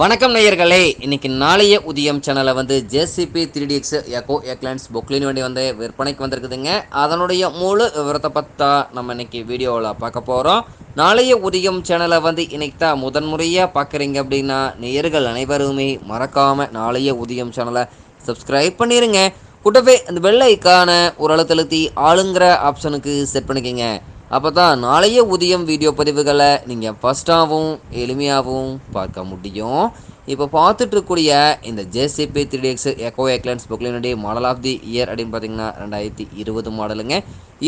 வணக்கம் நேயர்களே. இன்னைக்கு நாளைய உதயம் சேனலை வந்து JCB three DX eco excellence Poclain வண்டி வந்து விற்பனைக்கு வந்திருக்குதுங்க. அதனுடைய முழு விவரத்தை பற்றா நம்ம இன்னைக்கு வீடியோவில் பார்க்க போகிறோம் நாளைய உதயம் சேனலை வந்து இன்னைக்கு தான் முதன்முறையாக பார்க்குறீங்க அப்படின்னா நேயர்கள் அனைவருமே மறக்காமல் நாளைய உதயம் சேனலை சப்ஸ்கிரைப் பண்ணிடுங்க கூட்டவே அந்த வெள்ளைக்கான ஒரு அழுத்தழுத்தி ஆளுங்கிற ஆப்ஷனுக்கு செட் பண்ணிக்கோங்க. அப்போ தான் நாளைய உதயம் வீடியோ பதிவுகளை நீங்கள் ஃபஸ்ட்டாகவும் எளிமையாகவும் பார்க்க முடியும். இப்போ பார்த்துட்ருக்கக்கூடிய இந்த JCB three DX eco excellence புக்லினுடைய model of the year அப்படின்னு பார்த்தீங்கன்னா ரெண்டாயிரத்தி இருபது மாடலுங்க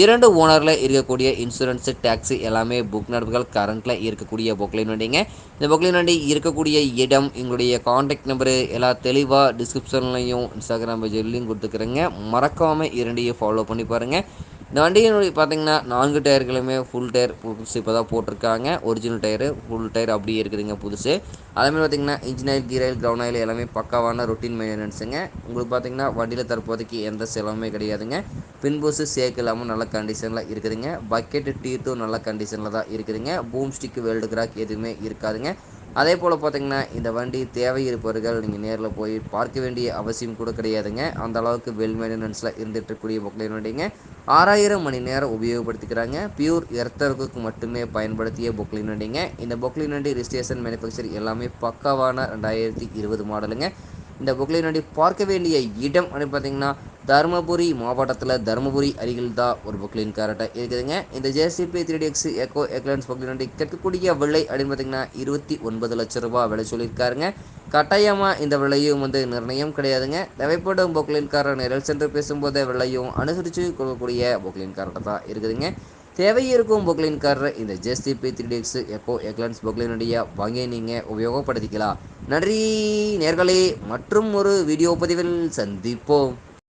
இரண்டு ஓனரில் இருக்கக்கூடிய இன்சூரன்ஸு டேக்ஸி எல்லாமே புக் நடப்புகள் கரண்ட்டில் இருக்கக்கூடிய புக்லின் வண்டிங்க இந்த புக்லின் வண்டி இருக்கக்கூடிய இடம் எங்களுடைய காண்டாக்ட் நம்பரு எல்லா தெளிவாக டிஸ்கிரிப்ஷன்லையும் இன்ஸ்டாகிராம் பேஜ்லையும் கொடுத்துக்கிறேங்க. மறக்காமல் இரண்டையும் ஃபாலோ பண்ணி பாருங்கள் இந்த வண்டியினுடைய பார்த்தீங்கன்னா நான்கு டயர்களுமே ஃபுல் டயர் புதுசு இப்போ தான் போட்டிருக்காங்க. ஒரிஜினல் டயரு ஃபுல் டயர் அப்படியே இருக்குதுங்க புதுசு. அதேமாதிரி பார்த்தீங்கன்னா engine oil gear oil ground oil எல்லாமே பக்காவான ரொட்டீன் மெயின்டெனன்ஸுங்க உங்களுக்கு பார்த்திங்கன்னா வண்டியில் தற்போதைக்கு எந்த செலவுமே கிடையாதுங்க. பின்போஸு சேக் இல்லாமல் நல்ல கண்டிஷனில் இருக்குதுங்க. பக்கெட்டு டீட்டும் நல்ல கண்டிஷனில் தான் இருக்குதுங்க. பூம் ஸ்டிக் வெல்டு கிராக் எதுவுமே இருக்காதுங்க. அதே போல் பார்த்தீங்கன்னா இந்த வண்டி தேவை இருப்பவர்கள் நீங்கள் நேரில் போய் பார்க்க வேண்டிய அவசியம் கூட கிடையாதுங்க. அந்த அளவுக்கு வெல் மெயின்டெனன்ஸில் இருந்துகிட்டு இருக்கக்கூடிய பொக்லைன் வண்டிங்க ஆறாயிரம் மணி நேரம் உபயோகப்படுத்திக்கிறாங்க. பியூர் எர்த்தர்க்கு மட்டுமே பயன்படுத்திய பொக்லின் வண்டிங்க. இந்த பொக்லின் வண்டி ரிஜிஸ்ட்ரேஷன் மேனுஃபேக்சர் எல்லாமே பக்காவான ரெண்டாயிரத்தி இருபது மாடலுங்க இந்த பொக்லின் பார்க்க வேண்டிய இடம் அப்படின்னு பார்த்தீங்கன்னா தருமபுரி மாவட்டத்தில் தருமபுரி அருகில் தான் ஒரு புக்லின் கேரட்டாக இருக்குதுங்க. இந்த JCB three X eco excellence Poclain கேட்கக்கூடிய விலை அப்படின்னு பார்த்தீங்கன்னா இருபத்தி ஒன்பது லட்ச ரூபா விலை சொல்லியிருக்காருங்க. கட்டாயமாக இந்த விலையும் வந்து நிர்ணயம் கிடையாதுங்க. தேவைப்படும் பொக்லின்காரர் நேரில் சென்று பேசும்போதே விலையும் அனுசரித்து கொடுக்கக்கூடிய பொக்லின்காரர்கிட்ட தான் இருக்குதுங்க. தேவை இருக்கும் பொக்லின்காரர் இந்த JCB three X eco excellence பொக்லினுடைய வாங்கி நீங்கள் உபயோகப்படுத்திக்கலாம். நன்றி நேர்களே. மற்றும் ஒரு வீடியோ பதிவில் சந்திப்போம்.